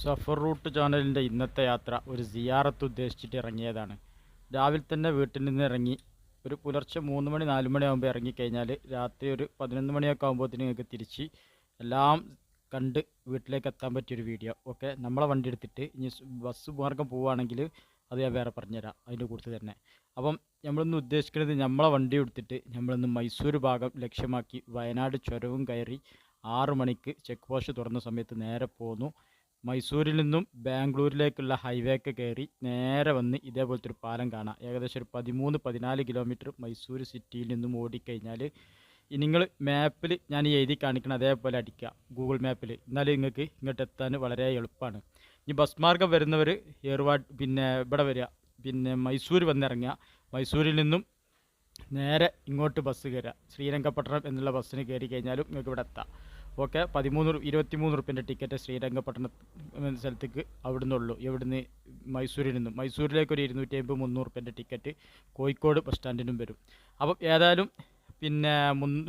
Zafar root ചാനലിന്റെ ഇന്നത്തെ യാത്ര ഒരു സിയാറത്ത് ഉദ്ദേശിച്ചിട്ട് ഇറങ്ങിയതാണ്. രാവിലെ തന്നെ വീട്ടിൽ നിന്ന് ഇറങ്ങി ഒരു പുലർച്ചെ മൂന്ന് മണി നാല് മണിയാകുമ്പോൾ ഇറങ്ങിക്കഴിഞ്ഞാൽ രാത്രി ഒരു പതിനൊന്ന് മണിയൊക്കെ ആകുമ്പോഴത്തേന് തിരിച്ച് എല്ലാം കണ്ട് വീട്ടിലേക്ക് എത്താൻ പറ്റിയൊരു വീഡിയോ ഓക്കെ നമ്മളെ വണ്ടി എടുത്തിട്ട് ഇനി ബസ് മാർഗം പോവുകയാണെങ്കിൽ അത് ഞാൻ വേറെ പറഞ്ഞുതരാം അതിന്റെ കൂടുതൽ തന്നെ. അപ്പം നമ്മളിന്ന് ഉദ്ദേശിക്കുന്നത് നമ്മളെ വണ്ടി എടുത്തിട്ട് നമ്മളിന്ന് മൈസൂർ ഭാഗം ലക്ഷ്യമാക്കി വയനാട് ചുരവും കയറി ആറു മണിക്ക് ചെക്ക് പോസ്റ്റ് തുറന്ന സമയത്ത് നേരെ പോന്നു. മൈസൂരിൽ നിന്നും ബാംഗ്ലൂരിലേക്കുള്ള ഹൈവേക്ക് കയറി നേരെ വന്ന് ഇതേപോലത്തെ ഒരു പാലം കാണാം. ഏകദേശം ഒരു പതിമൂന്ന് പതിനാല് കിലോമീറ്റർ മൈസൂർ സിറ്റിയിൽ നിന്നും ഓടിക്കഴിഞ്ഞാൽ നിങ്ങൾ മാപ്പിൽ ഞാൻ ഈ എഴുതി കാണിക്കണം അതേപോലെ അടിക്കുക ഗൂഗിൾ മാപ്പിൽ. എന്നാലും നിങ്ങൾക്ക് ഇങ്ങോട്ട് എത്താൻ വളരെ എളുപ്പമാണ്. ഇനി ബസ് മാർഗം വരുന്നവർ ഏർവാട് പിന്നെ ഇവിടെ വരിക പിന്നെ മൈസൂർ വന്നിറങ്ങുക. മൈസൂരിൽ നിന്നും നേരെ ഇങ്ങോട്ട് ബസ് കയറുക. ശ്രീരംഗപട്ടണം എന്നുള്ള ബസ്സിന് കയറി കഴിഞ്ഞാലും നിങ്ങൾക്ക് ഇവിടെ എത്താം. ഓക്കെ പതിമൂന്ന് ഇരുപത്തിമൂന്ന് റുപ്യന്റെ ടിക്കറ്റ് ശ്രീരംഗപട്ടണ സ്ഥലത്തേക്ക് അവിടെ നിന്നുള്ളൂ ഇവിടുന്ന് മൈസൂരിൽ നിന്നും. മൈസൂരിലേക്ക് ഒരു ഇരുന്നൂറ്റി അമ്പത് മുന്നൂറ് റുപ്യന്റെ ടിക്കറ്റ് കോഴിക്കോട് ബസ് സ്റ്റാൻഡിനും വരും. അപ്പം ഏതായാലും പിന്നെ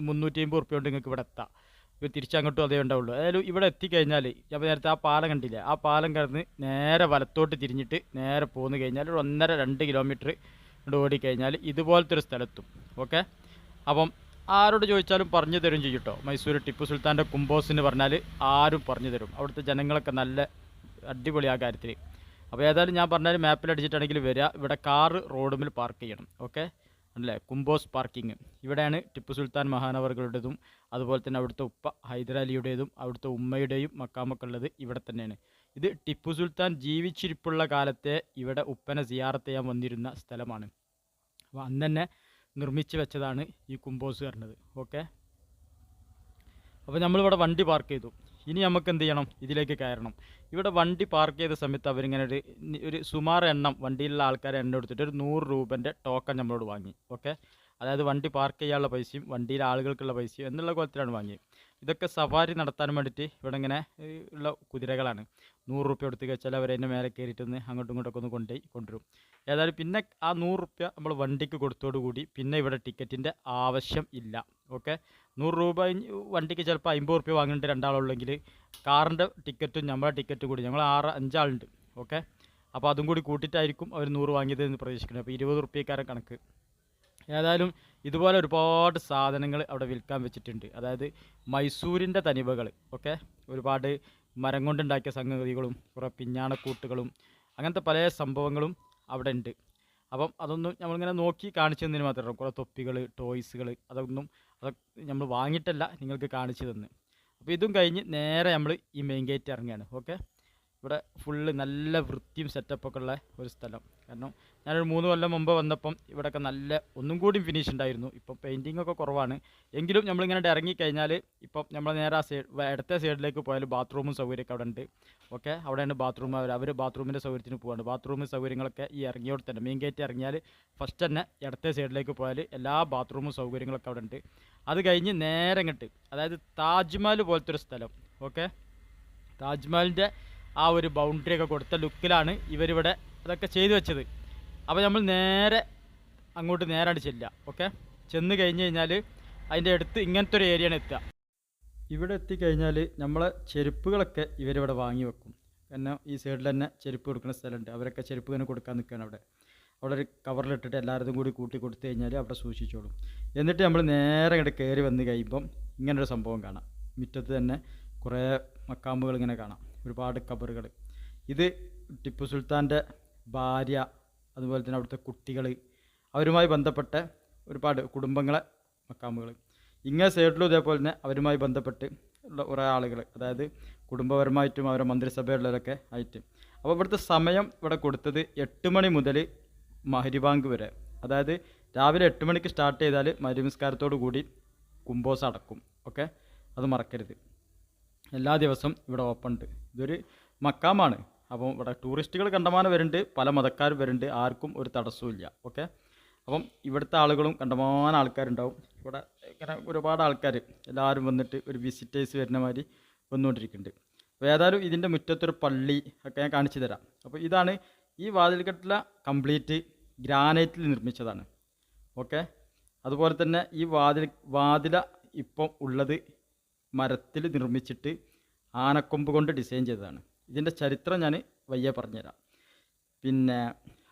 മുന്നൂറ്റി അമ്പത് റുപ്യ കൊണ്ട് നിങ്ങൾക്ക് ഇവിടെ എത്താം. ഇപ്പോൾ തിരിച്ചങ്ങോട്ടും അതേ ഉണ്ടാവുള്ളൂ. ഏതായാലും ഇവിടെ എത്തിക്കഴിഞ്ഞാൽ അപ്പോൾ നേരത്തെ ആ പാലം കണ്ടില്ലേ? ആ പാലം കടന്ന് നേരെ വലത്തോട്ട് തിരിഞ്ഞിട്ട് നേരെ പോന്നു കഴിഞ്ഞാൽ ഒരു ഒന്നര രണ്ട് കിലോമീറ്റർ ഓടിക്കഴിഞ്ഞാൽ ഇതുപോലത്തെ ഒരു സ്ഥലത്തും. ഓക്കെ അപ്പം ആരോട് ചോദിച്ചാലും പറഞ്ഞു തരും ചെയ്യും കേട്ടോ മൈസൂർ ടിപ്പു സുൽത്താന്റെ കുംബോസ് പറഞ്ഞാൽ ആരും പറഞ്ഞു തരും. അവിടുത്തെ ജനങ്ങളൊക്കെ നല്ല അടിപൊളി ആ കാര്യത്തിൽ അപ്പോൾ ഏതായാലും ഞാൻ പറഞ്ഞാൽ മാപ്പിൽ അടിച്ചിട്ടാണെങ്കിൽ വരിക ഇവിടെ കാറ് റോഡുമിൽ പാർക്ക് ചെയ്യണം. ഓക്കെ? അല്ലേ? കുംബോസ് പാർക്കിംഗ്. ഇവിടെയാണ് ടിപ്പു സുൽത്താൻ മഹാനവറുകളുടേതും അതുപോലെ തന്നെ അവിടുത്തെ ഉപ്പ ഹൈദരാലിയുടേതും അവിടുത്തെ ഉമ്മയുടെയും മക്കാമൊക്കെ ഉള്ളത് ഇവിടെ തന്നെയാണ്. ഇത് ടിപ്പു സുൽത്താൻ ജീവിച്ചിരിപ്പുള്ള കാലത്തെ ഇവിടെ ഉപ്പനെ സിയാറത്ത് ചെയ്യാൻ വന്നിരുന്ന സ്ഥലമാണ്. അപ്പോൾ അന്ന് തന്നെ നിർമ്മിച്ച് വെച്ചതാണ് ഈ കുമ്പോസ് പറഞ്ഞത്. ഓക്കെ അപ്പോൾ നമ്മളിവിടെ വണ്ടി പാർക്ക് ചെയ്തു. ഇനി നമുക്ക് എന്ത് ചെയ്യണം? ഇതിലേക്ക് കയറണം. ഇവിടെ വണ്ടി പാർക്ക് ചെയ്ത സമയത്ത് അവരിങ്ങനെ ഒരു ഒരു സുമാർ എണ്ണം വണ്ടിയിലുള്ള ആൾക്കാരെ എണ്ണം എടുത്തിട്ട് ഒരു നൂറ് രൂപന്റെ ടോക്കൺ നമ്മളോട് വാങ്ങി. ഓക്കെ അതായത് വണ്ടി പാർക്ക് ചെയ്യാനുള്ള പൈസയും വണ്ടിയിലെ ആളുകൾക്കുള്ള പൈസയും എന്നുള്ള കോലത്തിലാണ് വാങ്ങിയത്. ഇതൊക്കെ സഫാരി നടത്താൻ വേണ്ടിയിട്ട് ഇവിടെ ഇങ്ങനെ ഉള്ള കുതിരകളാണ്. നൂറ് റുപ്യ കൊടുത്ത് കഴിച്ചാൽ അവർ എന്നെ മേലെ കയറിയിട്ട് ഒന്ന് അങ്ങോട്ടും ഇങ്ങോട്ടൊക്കെ ഒന്ന് കൊണ്ടുപോയി കൊണ്ടുവരും. ഏതായാലും പിന്നെ ആ നൂറ് റുപ്യ നമ്മൾ വണ്ടിക്ക് കൊടുത്തോടുകൂടി പിന്നെ ഇവിടെ ടിക്കറ്റിന്റെ ആവശ്യം ഇല്ല. ഓക്കെ? നൂറ് രൂപ വണ്ടിക്ക് ചിലപ്പോൾ അമ്പത് റുപ്യ വാങ്ങേണ്ട രണ്ടാളുള്ളെങ്കിൽ കാറിന്റെ ടിക്കറ്റും നമ്മളെ ടിക്കറ്റും കൂടി ഞങ്ങൾ ആറ് അഞ്ചാളുണ്ട്. ഓക്കെ? അപ്പോൾ അതും കൂടി കൂട്ടിയിട്ടായിരിക്കും അവർ നൂറ് വാങ്ങിയത് എന്ന് പ്രതീക്ഷിക്കുന്നത്. അപ്പോൾ ഇരുപത് റുപ്യക്കാരൻ കണക്ക്. ഏതായാലും ഇതുപോലെ ഒരുപാട് സാധനങ്ങൾ അവിടെ വിൽക്കാൻ വെച്ചിട്ടുണ്ട്. അതായത് മൈസൂരിന്റെ തനിവകൾ ഓക്കെ? ഒരുപാട് മരം കൊണ്ടുണ്ടാക്കിയ സംഗതികളും കുറേ പിഞ്ഞാണക്കൂട്ടുകളും അങ്ങനത്തെ പല സംഭവങ്ങളും അവിടെ ഉണ്ട്. അപ്പം അതൊന്നും നമ്മളിങ്ങനെ നോക്കി കാണിച്ചു തന്നതിന് മാത്രമേ കുറേ തൊപ്പികൾ ടോയ്സുകൾ അതൊന്നും അതൊക്കെ നമ്മൾ വാങ്ങിയിട്ടല്ല നിങ്ങൾക്ക് കാണിച്ചു തന്ന്. അപ്പോൾ ഇതും കഴിഞ്ഞ് നേരെ നമ്മൾ ഈ മെയിൻ ഗേറ്റ് ഇറങ്ങുകയാണ് ഓക്കെ? ഇവിടെ ഫുള്ള് നല്ല വൃത്തിയും സെറ്റപ്പൊക്കെ ഉള്ള ഒരു സ്ഥലം. കാരണം ഞാനൊരു മൂന്ന് കൊല്ലം മുമ്പ് വന്നപ്പം ഇവിടെയൊക്കെ നല്ല ഒന്നും കൂടി ഫിനിഷ് ഉണ്ടായിരുന്നു. ഇപ്പം പെയിന്റിംഗ് ഒക്കെ കുറവാണ്. എങ്കിലും നമ്മളിങ്ങനെ ഇറങ്ങിക്കഴിഞ്ഞാൽ ഇപ്പം നമ്മൾ നേരെ ആ സൈഡ് ഇടത്തെ സൈഡിലേക്ക് പോയാൽ ബാത്റൂമും സൗകര്യമൊക്കെ അവിടെ ഉണ്ട്. ഓക്കെ അവിടെയാണ് ബാത്റൂം അവർ അവർ ബാത്റൂമിന്റെ സൗകര്യത്തിന് പോവാണ്. ബാത്റൂം സൗകര്യങ്ങളൊക്കെ ഈ ഇറങ്ങിയോട് തന്നെ. മെയിൻ ഗേറ്റ് ഇറങ്ങിയാൽ ഫസ്റ്റ് തന്നെ ഇടത്തെ സൈഡിലേക്ക് പോയാൽ എല്ലാ ബാത്റൂമും സൗകര്യങ്ങളൊക്കെ അവിടെ ഉണ്ട്. അത് കഴിഞ്ഞ് നേരെ ഇങ്ങോട്ട് അതായത് താജ്മഹൽ പോലത്തെ ഒരു സ്ഥലം. ഓക്കെ താജ്മഹലിന്റെ ആ ഒരു ബൗണ്ടറി ഒക്കെ കൊടുത്ത ലുക്കിലാണ് ഇവരിവിടെ അതൊക്കെ ചെയ്തു വെച്ചത്. അപ്പോൾ നമ്മൾ നേരെ അങ്ങോട്ട് നേരാണ് ചെല്ലുക ഓക്കെ ചെന്ന് കഴിഞ്ഞ് കഴിഞ്ഞാൽ അതിന്റെ അടുത്ത് ഇങ്ങനത്തെ ഒരു ഏരിയയാണ് എത്തുക. ഇവിടെ എത്തിക്കഴിഞ്ഞാൽ നമ്മളെ ചെരുപ്പുകളൊക്കെ ഇവരിവിടെ വാങ്ങി വെക്കും. കാരണം ഈ സൈഡിൽ തന്നെ ചെരുപ്പ് കൊടുക്കുന്ന സ്ഥലമുണ്ട്. അവരൊക്കെ ചെരുപ്പ് തന്നെ കൊടുക്കാൻ നിൽക്കുകയാണ് അവിടെ. അവിടെ ഒരു കവറിലിട്ടിട്ട് എല്ലാവരും കൂടി കൂട്ടി കൊടുത്തു കഴിഞ്ഞാൽ അവിടെ സൂക്ഷിച്ചോളും. എന്നിട്ട് നമ്മൾ നേരെ ഇങ്ങോട്ട് കയറി വന്ന് കഴിയുമ്പം ഇങ്ങനൊരു സംഭവം കാണാം. മുറ്റത്ത് തന്നെ കുറേ മക്കാമ്പുകൾ ഇങ്ങനെ കാണാം. ഒരുപാട് കബറുകൾ. ഇത് ടിപ്പു സുൽത്താന്റെ ഭാര്യ അതുപോലെ തന്നെ അവിടുത്തെ കുട്ടികൾ അവരുമായി ബന്ധപ്പെട്ട ഒരുപാട് കുടുംബങ്ങളെ മക്കാമുകൾ. ഇങ്ങനെ സൈഡിലും ഇതേപോലെ തന്നെ അവരുമായി ബന്ധപ്പെട്ട് ഉള്ള കുറേ ആളുകൾ അതായത് കുടുംബപരമായിട്ടും അവരുടെ മന്ത്രിസഭയുള്ളവരൊക്കെ ആയിട്ട്. അപ്പോൾ ഇവിടുത്തെ സമയം ഇവിടെ കൊടുത്തത് എട്ട് മണി മുതൽ മഹരിബാങ്ക് വരെ. അതായത് രാവിലെ എട്ട് മണിക്ക് സ്റ്റാർട്ട് ചെയ്താൽ മരുനിസ്കാരത്തോടു കൂടി കുംഭോസ് അടക്കും. ഓക്കെ? അത് മറക്കരുത്. എല്ലാ ദിവസവും ഇവിടെ ഓപ്പൺ ഉണ്ട്. ഇതൊരു മക്കാമാണ്. അപ്പം ഇവിടെ ടൂറിസ്റ്റുകൾ കണ്ടമാനം വരുന്നുണ്ട് പല മതക്കാർ വരുന്നുണ്ട് ആർക്കും ഒരു തടസ്സവും ഇല്ല. ഓക്കെ? അപ്പം ഇവിടുത്തെ ആളുകളും കണ്ടമാനം ആൾക്കാരുണ്ടാവും. ഇവിടെ ഇങ്ങനെ ഒരുപാട് ആൾക്കാർ എല്ലാവരും വന്നിട്ട് ഒരു വിസിറ്റേഴ്സ് വരുന്ന മാതിരി വന്നുകൊണ്ടിരിക്കുന്നുണ്ട്. അപ്പോൾ ഏതായാലും ഇതിന്റെ മുറ്റത്തൊരു പള്ളി ഒക്കെ ഞാൻ കാണിച്ചു തരാം. അപ്പോൾ ഇതാണ് ഈ വാതിൽക്കെട്ടില കംപ്ലീറ്റ് ഗ്രാനൈറ്റിൽ നിർമ്മിച്ചതാണ്. ഓക്കെ? അതുപോലെ തന്നെ ഈ വാതിൽ വാതില ഇപ്പം ഉള്ളത് മരത്തിൽ നിർമ്മിച്ചിട്ട് ആനക്കൊമ്പ് കൊണ്ട് ഡിസൈൻ ചെയ്തതാണ്. ഇതിന്റെ ചരിത്രം ഞാൻ വയ്യ പറഞ്ഞുതരാം. പിന്നെ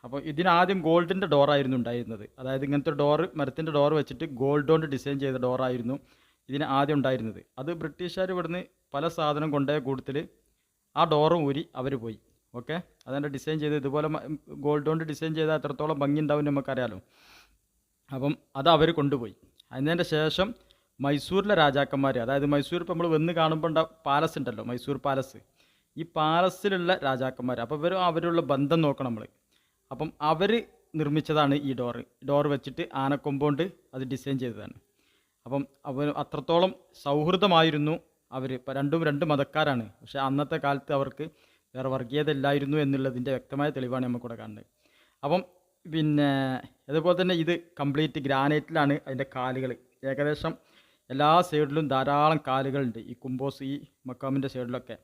അപ്പോൾ ഇതിനാദ്യം ഗോൾഡിന്റെ ഡോറായിരുന്നു ഉണ്ടായിരുന്നത്. അതായത് ഇങ്ങനത്തെ ഡോറ് മരത്തിന്റെ ഡോർ വെച്ചിട്ട് ഗോൾഡ് കൊണ്ട് ഡിസൈൻ ചെയ്ത ഡോറായിരുന്നു ഇതിന് ആദ്യം ഉണ്ടായിരുന്നത്. അത് ബ്രിട്ടീഷുകാർ ഇവിടുന്ന് പല സാധനം കൊണ്ടുപോയ കൂട്ടത്തിൽ ആ ഡോറും ഊരി അവർ പോയി. ഓക്കെ അതിന്റെ ഡിസൈൻ ചെയ്ത് ഇതുപോലെ ഗോൾഡ് കൊണ്ട് ഡിസൈൻ ചെയ്താൽ എത്രത്തോളം ഭംഗി ഉണ്ടാവും നമുക്കറിയാലോ. അപ്പം അത് അവർ കൊണ്ടുപോയി. അതിന്റെ ശേഷം മൈസൂരിലെ രാജാക്കന്മാർ അതായത് മൈസൂർ ഇപ്പോൾ നമ്മൾ വന്ന് കാണുമ്പോൾ പാലസ് ഉണ്ടല്ലോ മൈസൂർ പാലസ് ഈ പാലസിലുള്ള രാജാക്കന്മാർ അപ്പോൾ ഇവർ അവരുള്ള ബന്ധം നോക്കണം നമ്മൾ അപ്പം അവർ നിർമ്മിച്ചതാണ് ഈ ഡോറ് ഡോർ വെച്ചിട്ട് ആനക്കൊമ്പോണ്ട് അത് ഡിസൈൻ ചെയ്തതാണ്. അപ്പം അവർ അത്രത്തോളം സൗഹൃദമായിരുന്നു അവർ ഇപ്പം രണ്ടും രണ്ട് മതക്കാരാണ്. പക്ഷേ അന്നത്തെ കാലത്ത് അവർക്ക് വേറെ വർഗീയത ഇല്ലായിരുന്നു എന്നുള്ളതിന്റെ വ്യക്തമായ തെളിവാണ് നമുക്കിവിടെ കാണുന്നത്. അപ്പം പിന്നെ അതുപോലെ തന്നെ ഇത് കംപ്ലീറ്റ് ഗ്രാനൈറ്റിലാണ് അതിന്റെ കാലുകൾ ഏകദേശം എല്ലാ സൈഡിലും ധാരാളം കാലുകളുണ്ട്. ഈ കുംബോസ് ഈ മക്കാമിന്റെ സൈഡിലൊക്കെ.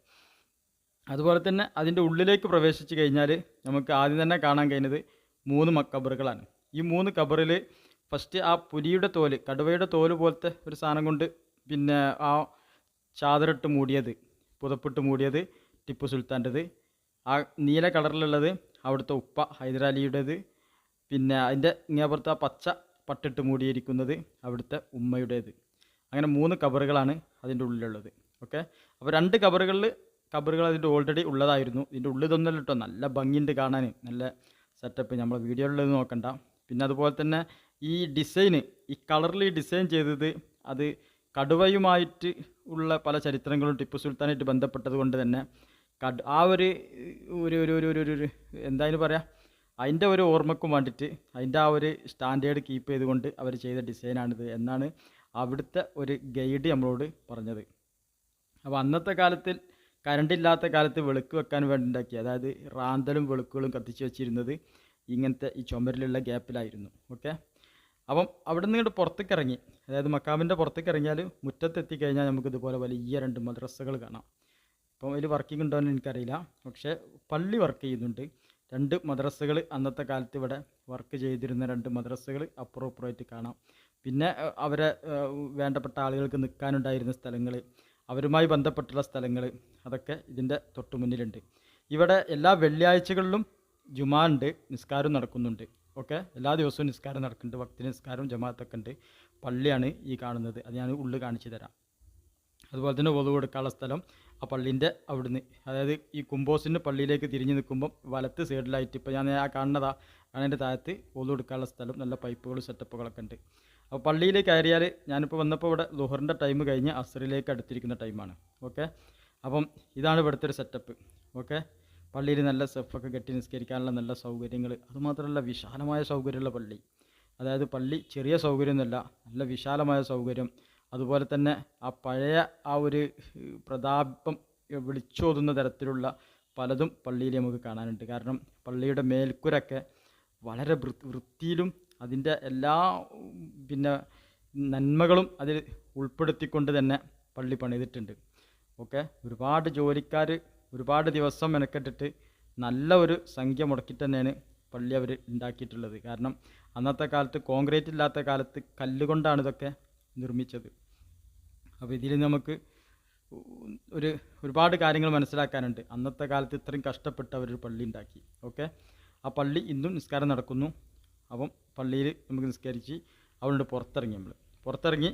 അതുപോലെ തന്നെ അതിന്റെ ഉള്ളിലേക്ക് പ്രവേശിച്ച് കഴിഞ്ഞാൽ നമുക്ക് ആദ്യം തന്നെ കാണാൻ കഴിഞ്ഞത് മൂന്ന് മക്കബറുകളാണ്. ഈ മൂന്ന് കബറിൽ ഫസ്റ്റ് ആ പുലിയുടെ തോൽ കടുവയുടെ തോൽ പോലത്തെ ഒരു സാധനം കൊണ്ട് പിന്നെ ആ ചാദറിട്ട് മൂടിയത് പുതപ്പിട്ട് മൂടിയത് ടിപ്പു സുൽത്താന്റെത്. ആ നീല കളറിലുള്ളത് അവിടുത്തെ ഉപ്പ ഹൈദരാലിയുടേത്. പിന്നെ അതിന്റെ ഇങ്ങേപ്പുറത്ത് ആ പച്ച പട്ടിട്ട് മൂടിയിരിക്കുന്നത് അവിടുത്തെ ഉമ്മയുടേത്. അങ്ങനെ മൂന്ന് കബറുകളാണ് അതിന്റെ ഉള്ളിലുള്ളത്. ഓക്കെ? അപ്പോൾ രണ്ട് കബറുകളിൽ കബറുകൾ അതിന്റെ ഓൾറെഡി ഉള്ളതായിരുന്നു. ഇതിന്റെ ഉള്ളിൽ ഇതൊന്നല്ല കേട്ടോ നല്ല ഭംഗിയുണ്ട് കാണാൻ. നല്ല സെറ്റപ്പ് നമ്മൾ വീഡിയോയിലുള്ളത് നോക്കണ്ട. പിന്നെ അതുപോലെ തന്നെ ഈ ഡിസൈൻ ഈ കളറിൽ ഈ ഡിസൈൻ ചെയ്തത് അത് കടുവയുമായിട്ട് ഉള്ള പല ചരിത്രങ്ങളും ടിപ്പു സുൽത്താനായിട്ട് ബന്ധപ്പെട്ടത് കൊണ്ട് തന്നെ കട് ആ ഒരു ഒരു ഒരു ഒരു ഒരു ഒരു എന്തായാലും പറയാം അതിന്റെ ഒരു ഓർമ്മക്കും വേണ്ടിയിട്ട് അതിന്റെ ആ ഒരു സ്റ്റാൻഡേർഡ് കീപ്പ് ചെയ്തുകൊണ്ട് അവർ ചെയ്ത ഡിസൈനാണിത് എന്നാണ് അവിടുത്തെ ഒരു ഗൈഡ് നമ്മളോട് പറഞ്ഞത്. അപ്പോൾ അന്നത്തെ കാലത്തിൽ കറണ്ട് ഇല്ലാത്ത കാലത്ത് വെളുക്ക് വെക്കാൻ വേണ്ടി ഉണ്ടാക്കി അതായത് റാന്തലും വെളുക്കുകളും കത്തിച്ച് വെച്ചിരുന്നത് ഇങ്ങനത്തെ ഈ ചുമരിലുള്ള ഗ്യാപ്പിലായിരുന്നു. ഓക്കെ അപ്പം അവിടെ നിന്ന് ഇങ്ങോട്ട് പുറത്തേക്ക് ഇറങ്ങി അതായത് മക്കാമിന്റെ പുറത്തേക്ക് ഇറങ്ങിയാൽ മുറ്റത്തെത്തി കഴിഞ്ഞാൽ നമുക്ക് ഇതുപോലെ വലിയ രണ്ട് മദ്രസകൾ കാണാം. ഇപ്പം അതിൽ വർക്കിംഗ് ഉണ്ടോ എന്ന് എനിക്കറിയില്ല. പക്ഷേ പള്ളി വർക്ക് ചെയ്യുന്നുണ്ട്. രണ്ട് മദ്രസകൾ അന്നത്തെ കാലത്ത് ഇവിടെ വർക്ക് ചെയ്തിരുന്ന രണ്ട് മദ്രസകൾ അപ്പുറം കാണാം. പിന്നെ അവരെ വേണ്ടപ്പെട്ട ആളുകൾക്ക് നിൽക്കാനുണ്ടായിരുന്ന സ്ഥലങ്ങൾ അവരുമായി ബന്ധപ്പെട്ടുള്ള സ്ഥലങ്ങൾ അതൊക്കെ ഇതിന്റെ തൊട്ടു മുന്നിലുണ്ട്. ഇവിടെ എല്ലാ വെള്ളിയാഴ്ചകളിലും ജുമാ ഉണ്ട് നിസ്കാരം നടക്കുന്നുണ്ട്. ഓക്കെ? എല്ലാ ദിവസവും നിസ്കാരം നടക്കുന്നുണ്ട്. ഭക്തി നിസ്കാരവും ജമാഅത്തൊക്കെ ഉണ്ട്. പള്ളിയാണ് ഈ കാണുന്നത്. അത് ഞാൻ ഉള്ളിൽ കാണിച്ചു തരാം. അതുപോലെ തന്നെ ഒതു കൊടുക്കാനുള്ള സ്ഥലം ആ പള്ളീന്റെ അവിടുന്ന്. അതായത് ഈ കുമ്പോസിന്റെ പള്ളിയിലേക്ക് തിരിഞ്ഞ് നിൽക്കുമ്പം വലത്ത് സൈഡിലായിട്ട് ഇപ്പോൾ ഞാൻ ആ കാണുന്നതാ കാണേന്റെ താഴത്ത് ഒതു കൊടുക്കാനുള്ള സ്ഥലം നല്ല പൈപ്പുകളും സെറ്റപ്പുകളൊക്കെ ഉണ്ട്. അപ്പോൾ പള്ളിയിലേക്ക് കയറിയാൽ ഞാനിപ്പോൾ വന്നപ്പോൾ ഇവിടെ ലുഹറിന്റെ ടൈം കഴിഞ്ഞ് അസറിലേക്ക് അടുത്തിരിക്കുന്ന ടൈമാണ്. ഓക്കെ? അപ്പം ഇതാണ് ഇവിടുത്തെ ഒരു സെറ്റപ്പ്. ഓക്കെ? പള്ളിയിൽ നല്ല സെഫൊക്കെ കെട്ടി നിസ്കരിക്കാനുള്ള നല്ല സൗകര്യങ്ങൾ. അതുമാത്രമല്ല വിശാലമായ സൗകര്യമുള്ള പള്ളി. അതായത് പള്ളി ചെറിയ സൗകര്യമൊന്നുമല്ല നല്ല വിശാലമായ സൗകര്യം. അതുപോലെ തന്നെ ആ പഴയ ആ ഒരു പ്രതാപം വിളിച്ചോതുന്ന തരത്തിലുള്ള പലതും പള്ളിയിൽ നമുക്ക് കാണാനുണ്ട്. കാരണം പള്ളിയുടെ മേൽക്കുരൊക്കെ വളരെ വൃത്തിയിലും അതിന്റെ എല്ലാ പിന്നെ നന്മകളും അതിൽ ഉൾപ്പെടുത്തിക്കൊണ്ട് തന്നെ പള്ളി പണിതിട്ടുണ്ട്. ഓക്കെ? ഒരുപാട് ജോലിക്കാർ ഒരുപാട് ദിവസം മെനക്കെട്ടിട്ട് നല്ല ഒരു സംഖ്യ മുടക്കിയിട്ട് തന്നെയാണ് പള്ളി അവർ ഉണ്ടാക്കിയിട്ടുള്ളത്. കാരണം അന്നത്തെ കാലത്ത് കോൺക്രീറ്റ് ഇല്ലാത്ത കാലത്ത് കല്ലുകൊണ്ടാണ് ഇതൊക്കെ നിർമ്മിച്ചത്. അപ്പോൾ ഇതിൽ നമുക്ക് ഒരു ഒരുപാട് കാര്യങ്ങൾ മനസ്സിലാക്കാനുണ്ട്. അന്നത്തെ കാലത്ത് ഇത്രയും കഷ്ടപ്പെട്ട് അവരൊരു പള്ളി ഉണ്ടാക്കി. ഓക്കെ? ആ പള്ളി ഇന്നും നിസ്കാരം നടക്കുന്നു. അപ്പം പള്ളിയിൽ നമുക്ക് നിസ്കരിച്ച് അവിടെ പുറത്തിറങ്ങി നമ്മൾ പുറത്തിറങ്ങി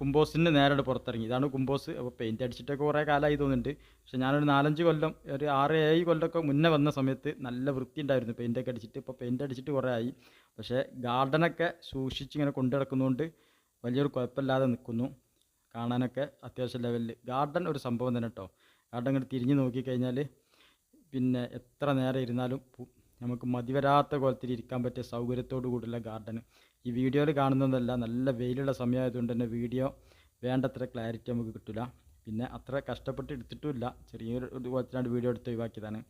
കുമ്പോസിന് നേരെ പുറത്തിറങ്ങി. ഇതാണ് കുംബോസ് അപ്പോൾ പെയിന്റ് അടിച്ചിട്ടൊക്കെ കുറേ കാലമായി തോന്നുന്നുണ്ട്. പക്ഷെ ഞാനൊരു നാലഞ്ച് കൊല്ലം ഒരു ആറ് ഏഴ് കൊല്ലമൊക്കെ മുന്നേ വന്ന സമയത്ത് നല്ല വൃത്തി ഉണ്ടായിരുന്നു പെയിന്റൊക്കെ അടിച്ചിട്ട്. ഇപ്പോൾ പെയിന്റ് അടിച്ചിട്ട് കുറേ ആയി. പക്ഷേ ഗാർഡനൊക്കെ സൂക്ഷിച്ച് ഇങ്ങനെ കൊണ്ടു നടക്കുന്നതുകൊണ്ട് വലിയൊരു കുഴപ്പമില്ലാതെ നിൽക്കുന്നു കാണാനൊക്കെ അത്യാവശ്യം ലെവലിൽ ഗാർഡൻ ഒരു സംഭവം തന്നെ കേട്ടോ ഗാർഡൻ ഇങ്ങോട്ട് തിരിഞ്ഞ് നോക്കിക്കഴിഞ്ഞാൽ പിന്നെ എത്ര നേരം ഇരുന്നാലും നമുക്ക് മതിവരാത്ത കോലത്തിൽ ഇരിക്കാൻ പറ്റിയ സൗകര്യത്തോടു കൂടിയുള്ള ഗാർഡൻ ഈ വീഡിയോയിൽ കാണുന്നതല്ല നല്ല വെയിലുള്ള സമയമായതുകൊണ്ട് തന്നെ വീഡിയോ വേണ്ടത്ര ക്ലാരിറ്റി നമുക്ക് കിട്ടില്ല പിന്നെ അത്ര കഷ്ടപ്പെട്ട് എടുത്തിട്ടുമില്ല. ചെറിയൊരു കോലത്തിനാണ് വീഡിയോ എടുത്ത് ഒഴിവാക്കിയതാണ്.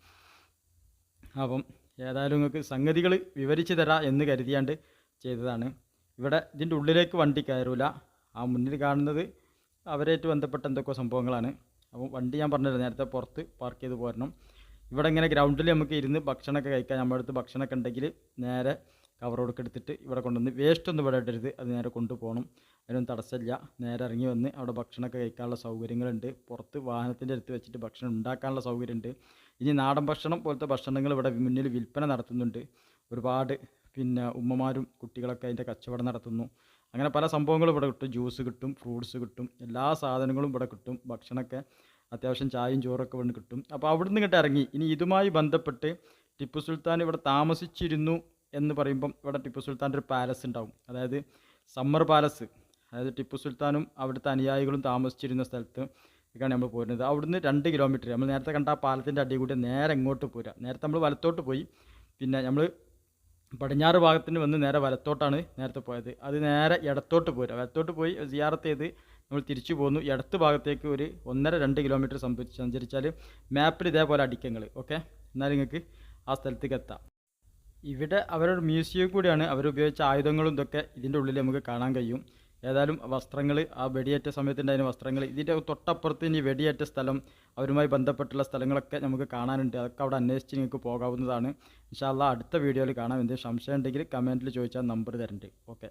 അപ്പം ഏതായാലും നിങ്ങൾക്ക് സംഗതികൾ വിവരിച്ചു തരാം എന്ന് കരുതിയാണ്ട് ചെയ്തതാണ്. ഇവിടെ ഇതിന്റെ ഉള്ളിലേക്ക് വണ്ടി കയറില്ല ആ മുന്നിൽ കാണുന്നത് അവരായിട്ട് ബന്ധപ്പെട്ട എന്തൊക്കെ സംഭവങ്ങളാണ്. അപ്പോൾ വണ്ടി ഞാൻ പറഞ്ഞില്ല നേരത്തെ പുറത്ത് പാർക്ക് ചെയ്ത് പോരണം. ഇവിടെ ഇങ്ങനെ ഗ്രൗണ്ടിൽ നമുക്ക് ഇരുന്ന് ഭക്ഷണമൊക്കെ കഴിക്കാം. നമ്മുടെ അടുത്ത് ഭക്ഷണമൊക്കെ ഉണ്ടെങ്കിൽ നേരെ കവറോടൊക്കെ എടുത്തിട്ട് ഇവിടെ കൊണ്ടുവന്ന് വേസ്റ്റ് ഒന്നും ഇവിടെ ഇടരുത്. അത് നേരെ കൊണ്ടുപോകണം. അതിനൊന്നും തടസ്സമില്ല. നേരെ ഇറങ്ങി വന്ന് അവിടെ ഭക്ഷണമൊക്കെ കഴിക്കാനുള്ള സൗകര്യങ്ങളുണ്ട്. പുറത്ത് വാഹനത്തിന്റെ അടുത്ത് വെച്ചിട്ട് ഭക്ഷണം ഉണ്ടാക്കാനുള്ള സൗകര്യമുണ്ട്. ഇനി നാടൻ ഭക്ഷണം പോലത്തെ ഭക്ഷണങ്ങൾ ഇവിടെ മുന്നിൽ വിൽപ്പന നടത്തുന്നുണ്ട്. ഒരുപാട് പിന്നെ ഉമ്മമാരും കുട്ടികളൊക്കെ അതിന്റെ കച്ചവടം നടത്തുന്നു. അങ്ങനെ പല സംഭവങ്ങളും ഇവിടെ കിട്ടും. ജ്യൂസ് കിട്ടും ഫ്രൂട്ട്സ് കിട്ടും എല്ലാ സാധനങ്ങളും ഇവിടെ കിട്ടും. ഭക്ഷണമൊക്കെ അത്യാവശ്യം ചായയും ചോറൊക്കെ ഇവിടെ കിട്ടും. അപ്പോൾ അവിടുന്ന് ഇങ്ങോട്ട് ഇറങ്ങി. ഇനി ഇതുമായി ബന്ധപ്പെട്ട് ടിപ്പു സുൽത്താൻ ഇവിടെ താമസിച്ചിരുന്നു എന്ന് പറയുമ്പം ഇവിടെ ടിപ്പു സുൽത്താന്റെ ഒരു പാലസ് ഉണ്ടാവും. അതായത് സമ്മർ പാലസ് അതായത് ടിപ്പു സുൽത്താനും അവിടുത്തെ അനുയായികളും താമസിച്ചിരുന്ന സ്ഥലത്ത് ഒക്കെയാണ് നമ്മൾ പോരുന്നത്. അവിടുന്ന് രണ്ട് കിലോമീറ്റർ നമ്മൾ നേരത്തെ കണ്ട ആ പാലത്തിന്റെ അടി കൂടി നേരെ ഇങ്ങോട്ട് പോരുക. നേരത്തെ നമ്മൾ വലത്തോട്ട് പോയി. പിന്നെ നമ്മൾ പടിഞ്ഞാറ് ഭാഗത്തിന് വന്ന് നേരെ വലത്തോട്ടാണ് നേരത്തെ പോയത്. അത് നേരെ ഇടത്തോട്ട് പോരുക. വലത്തോട്ട് പോയി സിയാറത്ത് ചെയ്ത് നമ്മൾ തിരിച്ചു പോന്നു. ഇടത്ത് ഭാഗത്തേക്ക് ഒരു ഒന്നര രണ്ട് കിലോമീറ്റർ സഞ്ചരിച്ചാൽ മാപ്പിൽ ഇതേപോലെ അടിക്കങ്ങൾ ഓക്കെ എന്നാൽ നിങ്ങൾക്ക് ആ സ്ഥലത്തേക്ക് എത്താം. ഇവിടെ അവരുടെ മ്യൂസിയം കൂടിയാണ്. അവരുപയോഗിച്ച ആയുധങ്ങളും ഇതൊക്കെ ഇതിന്റെ ഉള്ളിൽ നമുക്ക് കാണാൻ കഴിയും. ഏതായാലും വസ്ത്രങ്ങൾ ആ വെടിയേറ്റ സമയത്തുണ്ടായിരുന്ന വസ്ത്രങ്ങൾ ഇതിന്റെ തൊട്ടപ്പുറത്ത് ഇനി വെടിയേറ്റ സ്ഥലം അവരുമായി ബന്ധപ്പെട്ടുള്ള സ്ഥലങ്ങളൊക്കെ നമുക്ക് കാണാനുണ്ട്. അതൊക്കെ അവിടെ അന്വേഷിച്ച് നിങ്ങൾക്ക് പോകാവുന്നതാണ്. ഇൻഷാല്ല അടുത്ത വീഡിയോയിൽ കാണാം. എന്തെങ്കിലും സംശയം ഉണ്ടെങ്കിൽ കമന്റിൽ ചോദിച്ചാൽ നമ്പർ തരുന്നുണ്ട് ഓക്കെ.